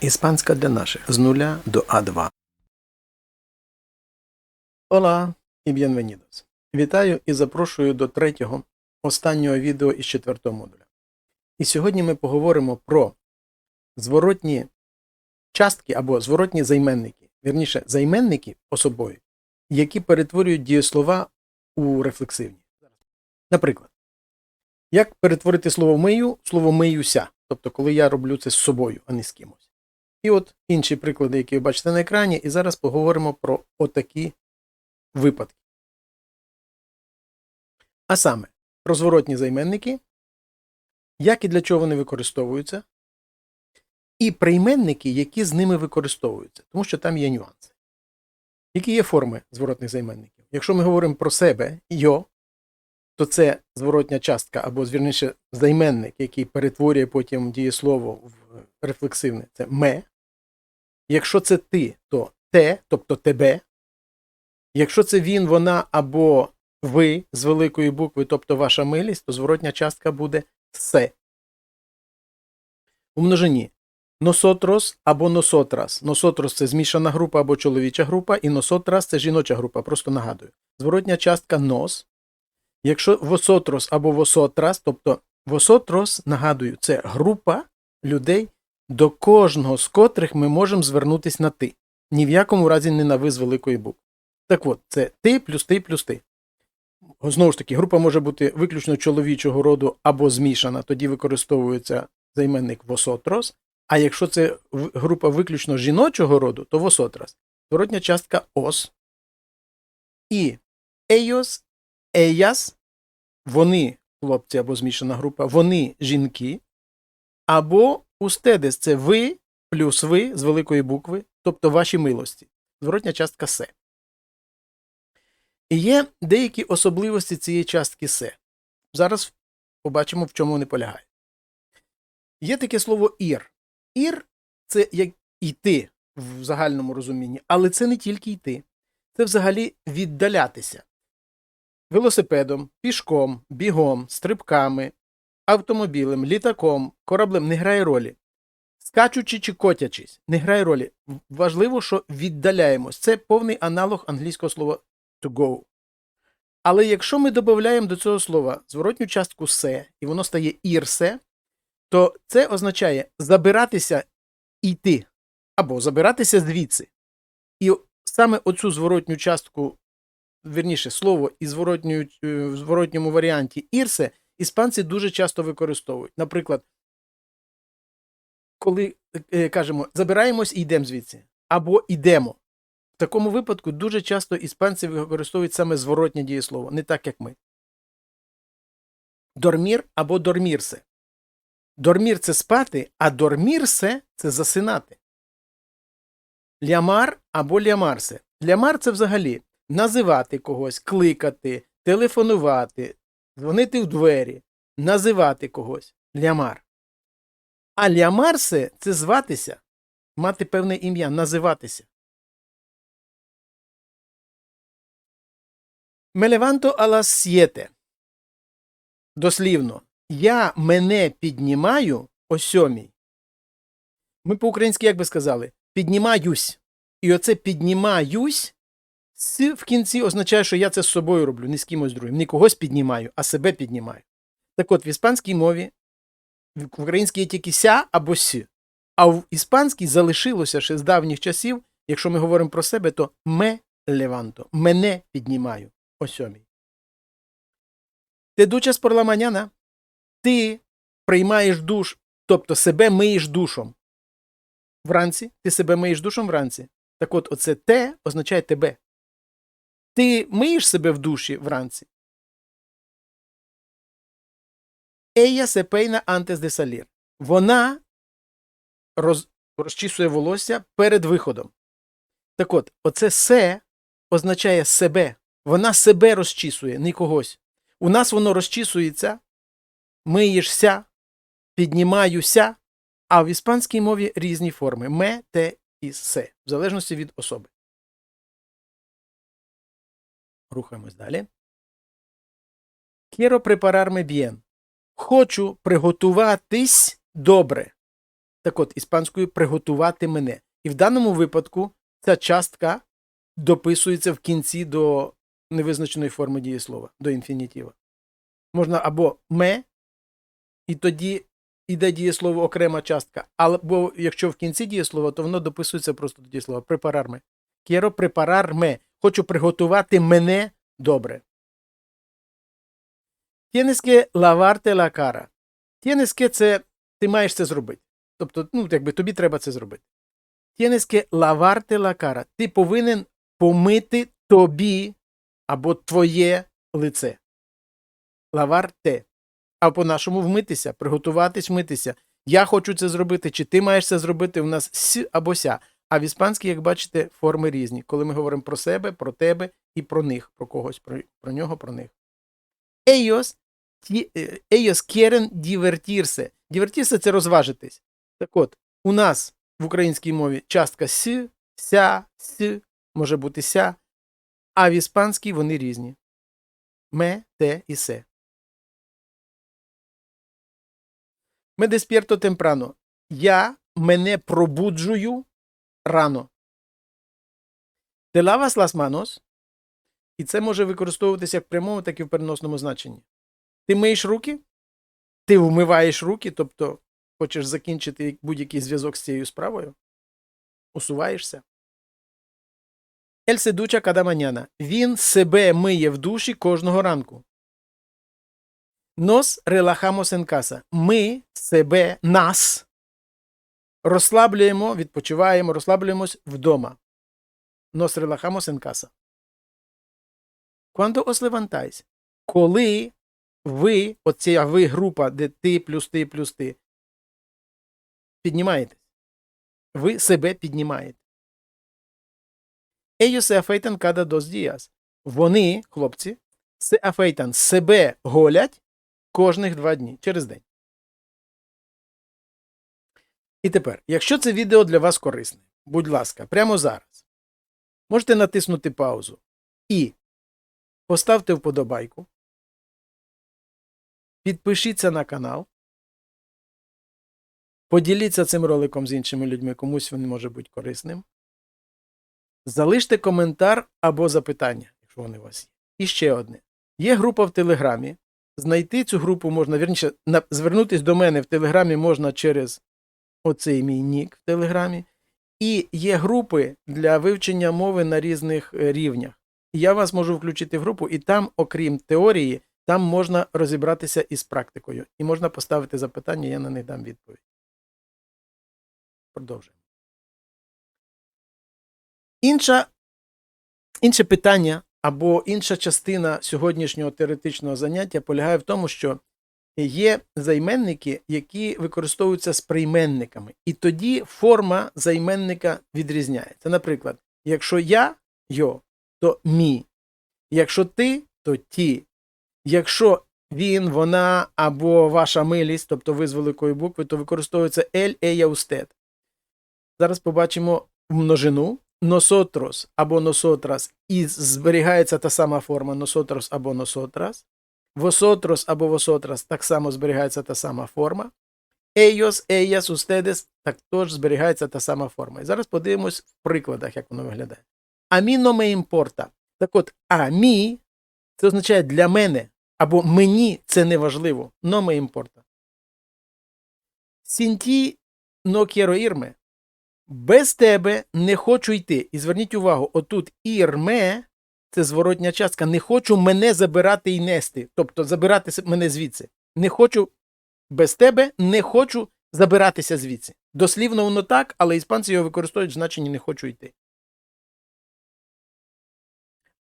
Іспанська для наших з нуля до А2. Hola і bienvenidos. Вітаю і запрошую до третього, останнього відео із четвертого модуля. І сьогодні ми поговоримо про зворотні частки або зворотні займенники, вірніше, займенники особові, які перетворюють дієслова у рефлексивні. Наприклад, як перетворити слово мию в слово миюся, тобто коли я роблю це з собою, а не з кимось. І от інші приклади, які ви бачите на екрані, і зараз поговоримо про отакі випадки. А саме, про зворотні займенники, як і для чого вони використовуються, і прийменники, які з ними використовуються, тому що там є нюанси. Які є форми зворотних займенників? Якщо ми говоримо про себе йо, то це зворотня частка або звірніше займенник, який перетворює потім дієслово в рефлексивне, це ме. Якщо це ти, то те, тобто тебе. Якщо це він, вона або ви з великої букви, тобто ваша милість, то зворотня частка буде се. У множині носотрос або носотрас. Носотрос це змішана група або чоловіча група, і носотрас це жіноча група, просто нагадую. Зворотня частка нос. Якщо восотрос або восотрас, тобто восотрос, нагадую, це група людей, до кожного з котрих ми можемо звернутися на ти. Ні в якому разі не на ви з великої букви. Так от, це ти плюс ти плюс ти. Знову ж таки, група може бути виключно чоловічого роду або змішана, тоді використовується займенник восотрос. А якщо це група виключно жіночого роду, то восотрас. Зворотня частка ос. І ейос, еяс, вони, хлопці або змішана група, вони жінки, або устедес це ви плюс ви з великої букви, тобто ваші милості. Зворотня частка се. І є деякі особливості цієї частки се. Зараз побачимо, в чому вони полягають. Є таке слово ір. Ір це як йти в загальному розумінні, але це не тільки йти. Це взагалі віддалятися. Велосипедом, пішком, бігом, стрибками, автомобілем, літаком, кораблем не грає ролі. Скачучи чи котячись, не грає ролі. Важливо, що віддаляємось. Це повний аналог англійського слова to go. Але якщо ми додаємо до цього слова зворотню частку се, і воно стає ірсе, то це означає забиратися і йти, або забиратися звідси. І саме оцю зворотню частку, верніше, слово і зворотню, в зворотньому варіанті ірсе іспанці дуже часто використовують. Наприклад, коли е, кажемо забираємось і йдемо звідси, або йдемо. В такому випадку дуже часто іспанці використовують саме зворотнє дієслово, не так, як ми. Дормір або дормірсе. Дормір це спати, а дормірсе це засинати. Лямар або лямарсе. Лямар це взагалі називати когось, кликати, телефонувати, дзвонити в двері, називати когось. Лямар. А лямарсе це зватися, мати певне ім'я, називатися. Мелеванто алас сєте. Дослівно. Я мене піднімаю о сьомій. Ми по-українськи як би сказали, піднімаюсь. І оце піднімаюсь с в кінці означає, що я це з собою роблю, не з кимось другим. Не когось піднімаю, а себе піднімаю. Так от в іспанській мові в українській є тільки ся або сі. А в іспанській залишилося ще з давніх часів, якщо ми говоримо про себе, то ме леванто. Мене піднімаю о сьомій. Ти дучас por. Ти приймаєш душ, тобто себе миєш душом. Вранці ти себе миєш душом вранці. Так от, оце те означає тебе. Ти миєш себе в душі вранці. Ея сепейна антес де салір. Вона роз, розчісує волосся перед виходом. Так от, оце се означає себе. Вона себе розчісує, не когось. У нас воно розчісується, миєшся, піднімаюся, а в іспанській мові різні форми ме, те і се, в залежності від особи. Рухаємось далі. Quiero prepararme bien. Хочу приготуватись добре. Так от, іспанською приготувати мене. І в даному випадку ця частка дописується в кінці до невизначеної форми дієслова, до інфінітива. Можна або ме, і тоді іде дієслово окрема частка, або якщо в кінці дієслова, то воно дописується просто до дієслова препарарме. Quiero prepararme. Хочу приготувати мене добре. Tienes que lavarte la cara. Tienes це ти маєш це зробити. Тобто, ну, якби тобі треба це зробити. Tienes que lavarte la. Ти повинен помити тобі або твоє лице. Лаварте. А по-нашому вмитися, приготуватись вмитися. Я хочу це зробити, чи ти маєш це зробити, у нас с або ся. А в іспанській, як бачите, форми різні. Коли ми говоримо про себе, про тебе і про них, про когось, про, про нього, про них. Ellos, ті- ellos quieren divertirse. Divertirse – це розважитись. Так от, у нас в українській мові частка с, ся, с, може бути ся, а в іспанській вони різні. Ме, те і се. Ме деспierto темпрано. Я мене пробуджую рано. Te lavas las manos, і це може використовуватися як в прямому, так і в переносному значенні. Ти миєш руки, ти вмиваєш руки, тобто хочеш закінчити будь-який зв'язок з цією справою, усуваєшся. Ель се дуча cada mañana. Він себе миє в душі кожного ранку. Nos relajamos en casa. Ми себе, нас розслаблюємо, відпочиваємо, розслаблюємось вдома. Nos relajamos en casa. Os levantáis? Коли ви, оця ви група, де ти плюс ти плюс ти, піднімаєтесь. Ви себе піднімаєте. Ellos se afeitan cada dos días. Вони, хлопці, se afeitan, себе голять кожних два дні через день. І тепер, якщо це відео для вас корисне, будь ласка, прямо зараз можете натиснути паузу і поставте вподобайку, підпишіться на канал, поділіться цим роликом з іншими людьми, комусь він може бути корисним. Залиште коментар або запитання, якщо вони у вас є. І ще одне. Є група в Телеграмі. Знайти цю групу можна, вірніше, звернутись до мене в Телеграмі можна через оцей мій нік в Телеграмі. І є групи для вивчення мови на різних е, рівнях. Я вас можу включити в групу, і там, окрім теорії, там можна розібратися із практикою. І можна поставити запитання, я на них дам відповідь. Продовжуємо. Інша, інше питання або інша частина сьогоднішнього теоретичного заняття полягає в тому, що є займенники, які використовуються з прийменниками, і тоді форма займенника відрізняється. Наприклад, якщо я йо, то мі, якщо ти, то ті, якщо він, вона або ваша милість, тобто ви з великої букви, то використовується ель, ея, устед. Зараз побачимо множину nosotros або nosotras і зберігається та сама форма nosotros або nosotras. Vosotros або vosotras так само зберігається та сама форма. Ellos, ellas, ustedes також зберігається та сама форма. І зараз подивимось в прикладах, як воно виглядає. A mí no. Так от, mí це означає для мене, або мені це не важливо. Importa. Sin ti no quiero. Без тебе не хочу йти. І зверніть увагу, отут ірме це зворотня частка. Не хочу мене забирати і нести. Тобто забирати мене звідси. Не хочу без тебе, не хочу забиратися звідси. Дослівно воно так, але іспанці його використовують в значенні не хочу йти.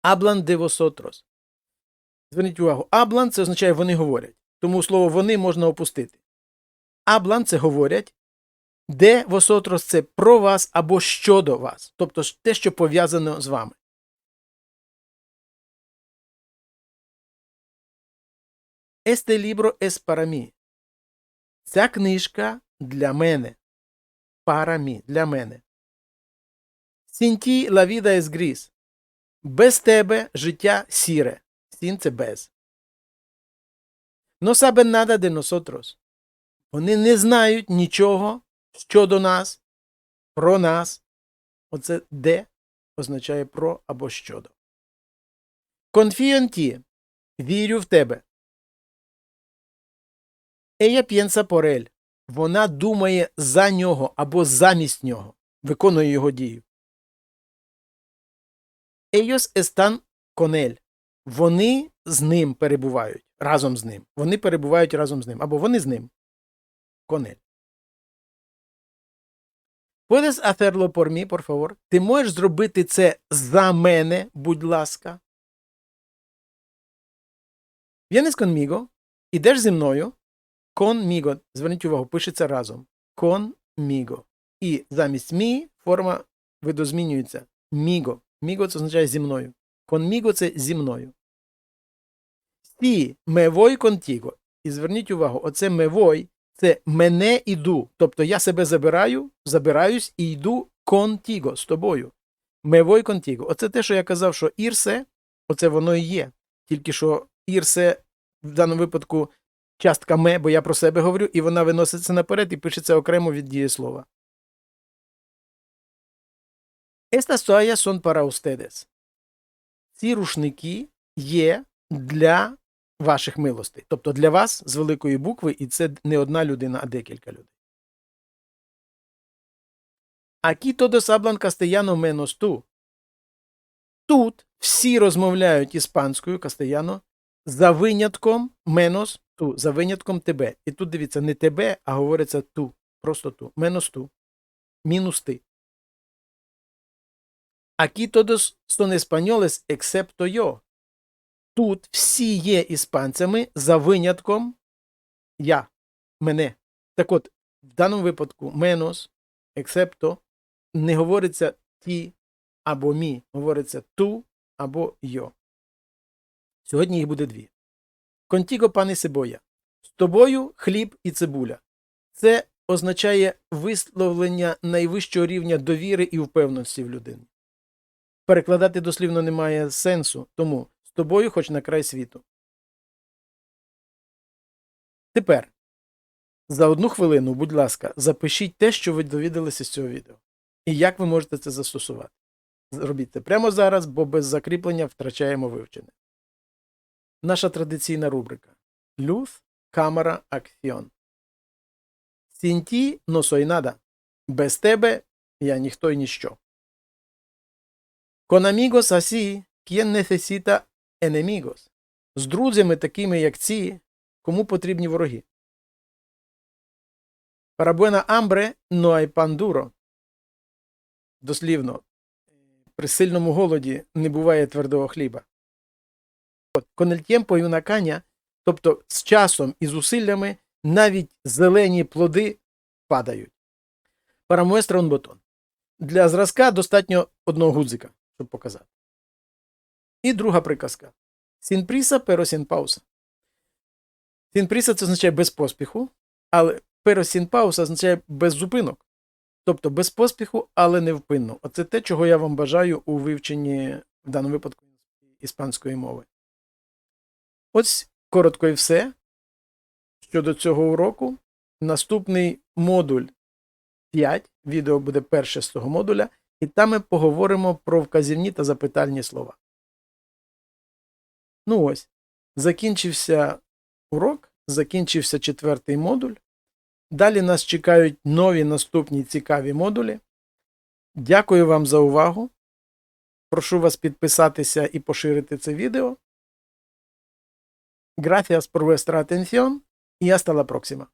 Аблан de vosotros. Зверніть увагу, аблан це означає вони говорять. Тому слово вони можна опустити. Аблан це говорять, де восотрос це про вас або щодо вас, тобто те, що пов'язано з вами. Este libro es para mí. Ця книжка для мене. Para mí, для мене. Sin la vida es gris. Без тебе життя сіре. Sin – це без. No saben nada de nosotros. Вони не знають нічого щодо нас, про нас. Оце де означає про або щодо. Ti. Вірю в тебе. Ella piensa por él. Вона думає за нього або замість нього, виконує його дію. Ellos están con él. Вони з ним перебувають разом з ним. Вони перебувають разом з ним. Або вони з ним. Con él. Puedes hacerlo por mí, por favor? Ти можеш зробити це за мене, будь ласка. Vienes conmigo? Ідеш зі мною? Conmigo. Зверніть увагу, пишеться разом. Conmigo. І замість мі форма видозмінюється. Міго. Міго це означає зі мною. Conmigo – це зі мною. Сі voy contigo. І зверніть увагу, оце voy – це мене іду. Тобто я себе забираю, забираюсь і йду contigo, з тобою. Voy contigo. Оце те, що я казав, що ірсе, оце воно і є. Тільки що ірсе в даному випадку частка ме, бо я про себе говорю, і вона виноситься наперед і пишеться окремо від дієслова. Estas toallas son para ustedes. Ці рушники є для ваших милостей. Тобто для вас з великої букви, і це не одна людина, а декілька людей. Aquí todos hablan castellano menos tú. Тут всі розмовляють іспанською кастеяно за винятком менос ту, за винятком тебе. І тут дивіться, не тебе, а говориться ту. Просто ту. Менос ту. Мінус ти. Aquí todos son españoles, excepto yo. Тут всі є іспанцями за винятком я, мене. Так от, в даному випадку менос, excepto, не говориться ті або мі, говориться ту або йо. Сьогодні їх буде дві. Контіго пане Сибоя. З тобою хліб і цибуля. Це означає висловлення найвищого рівня довіри і впевненості в людині. Перекладати дослівно немає сенсу, тому з тобою хоч на край світу. Тепер за одну хвилину, будь ласка, запишіть те, що ви довідалися з цього відео. І як ви можете це застосувати. Зробіть це прямо зараз, бо без закріплення втрачаємо вивчення. Наша традиційна рубрика Luz, камера, акціон. Сінті soy. Без тебе я ніхто і ніщо. Con amigos así, ¿quién necesita? З друзями, такими як ці, кому потрібні вороги. Hambre no hay pan. Дослівно, при сильному голоді не буває твердого хліба. Con el tiempo y una caña, тобто з часом і зусиллями, навіть зелені плоди падають. Para muestra un. Для зразка достатньо одного гудзика, щоб показати. І друга приказка. Sin prisa, pero sin pausa. Sin prisa – це означає без поспіху, але pero sin pausa означає без зупинок. Тобто без поспіху, але невпинно. Оце те, чого я вам бажаю у вивченні, в даному випадку, іспанської мови. Ось коротко і все. Щодо цього уроку. Наступний модуль 5. Відео буде перше з того модуля, і там ми поговоримо про вказівні та запитальні слова. Ну ось, закінчився урок, закінчився четвертий модуль. Далі нас чекають нові наступні цікаві модулі. Дякую вам за увагу. Прошу вас підписатися і поширити це відео. Gracias por vuestra atención y hasta la próxima.